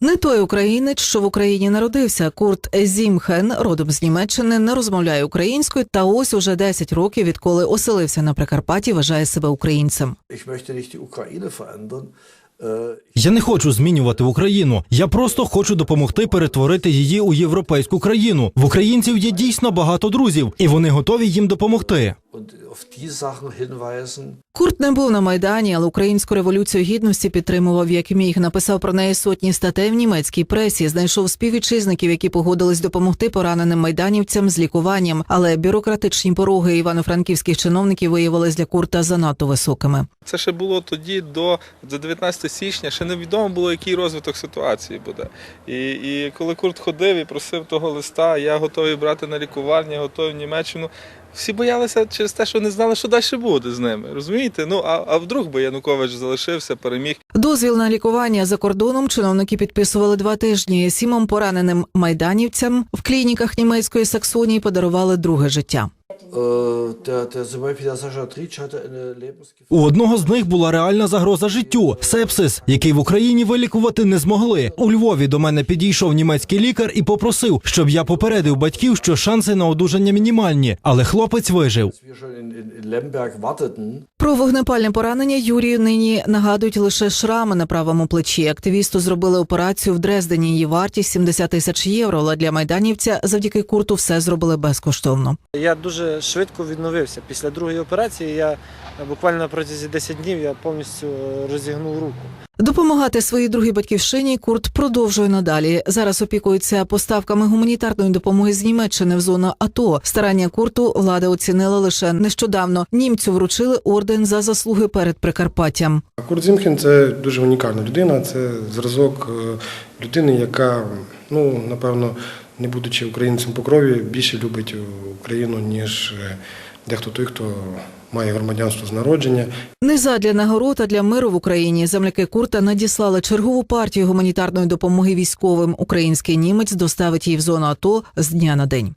Не той українець, що в Україні народився. Курт Зімхен, родом з Німеччини, не розмовляє українською, та ось уже 10 років, відколи оселився на Прикарпатті, вважає себе українцем. Äh, Я не хочу змінювати Україну. Я просто хочу допомогти перетворити її у європейську країну. В українців є дійсно багато друзів, і вони готові їм допомогти. Auf die Sachen hinweisen, Курт не був на майдані, але українську революцію гідності підтримував як міг. Написав про неї сотні статей в німецькій пресі. Знайшов співвітчизників, які погодились допомогти пораненим майданівцям з лікуванням. Але бюрократичні пороги івано-франківських чиновників виявилися для Курта занадто високими. Це ще було тоді до, до 19 січня, ще невідомо було, який розвиток ситуації буде. І, і коли Курт ходив і просив того листа, я готовий брати на лікування, готовий в Німеччину. Всі боялися через те, що не знали, що далі буде з ними. Розумієте? Ну а, а вдруг би Янукович залишився, переміг. Дозвіл на лікування за кордоном чиновники підписували два тижні. Сімом пораненим майданівцям в клініках німецької Саксонії подарували друге життя. Lebensgefahr. У одного з них була реальна загроза життю сепсис, який в Україні вилікувати не змогли. У Львові до мене підійшов німецький лікар і попросив, щоб я попередив батьків, що шанси на одужання мінімальні, але хлопець вижив. Про вогнепальне поранення Юрію нині нагадують лише шрами на правому плечі. Активісту зробили операцію в Дрездені. Її вартість 70 тисяч євро. Але для майданівця завдяки курту все зробили безкоштовно. Я дуже швидко відновився. Після другої операції я е, буквально протязі 10 днів я повністю е, розігнув руку. Допомагати своїй другій батьківщині Курт продовжує надалі. Зараз опікується поставками гуманітарної допомоги з Німеччини в зону АТО. Старання Курту влада оцінила лише нещодавно. Німцю вручили орден за заслуги перед Прикарпаттям. Курт Зімхен це дуже унікальна людина. Це зразок е, людини, яка, ну напевно, не будучи українцем по крові, більше любить Україну, ніж е, дехто той, хто має громадянство з народження. Не задля нагород, а для миру в Україні земляки Курта надіслали чергову партію гуманітарної допомоги військовим. Український німець доставить її в зону АТО з дня на день.